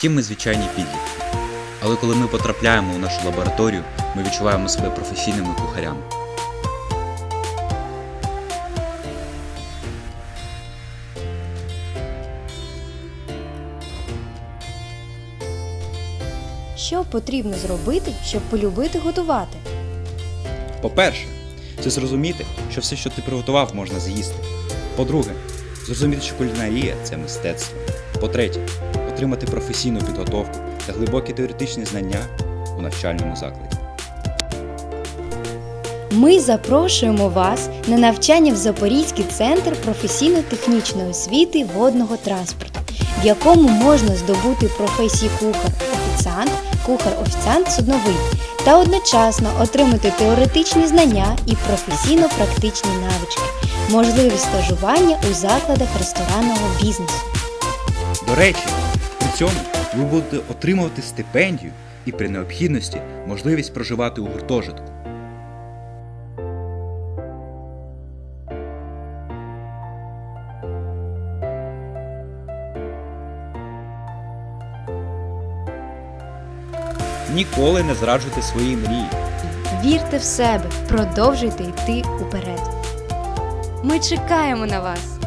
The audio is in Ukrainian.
Втім, ми звичайні підлітки. Але коли ми потрапляємо у нашу лабораторію, ми відчуваємо себе професійними кухарями. Що потрібно зробити, щоб полюбити готувати? По-перше, це зрозуміти, що все, що ти приготував, можна з'їсти. По-друге, зрозуміти, що кулінарія це мистецтво. По-третє, отримати професійну підготовку та глибокі теоретичні знання у навчальному закладі. Ми запрошуємо вас на навчання в Запорізький центр професійно-технічної освіти водного транспорту, в якому можна здобути професії кухар-офіціант, кухар-офіціант судновий та одночасно отримати теоретичні знання і професійно-практичні навички, можливість стажування у закладах ресторанного бізнесу. До речі, цьому ви будете отримувати стипендію і при необхідності можливість проживати у гуртожитку. Ніколи не зраджуйте свої мрії. Вірте в себе, продовжуйте йти уперед. Ми чекаємо на вас!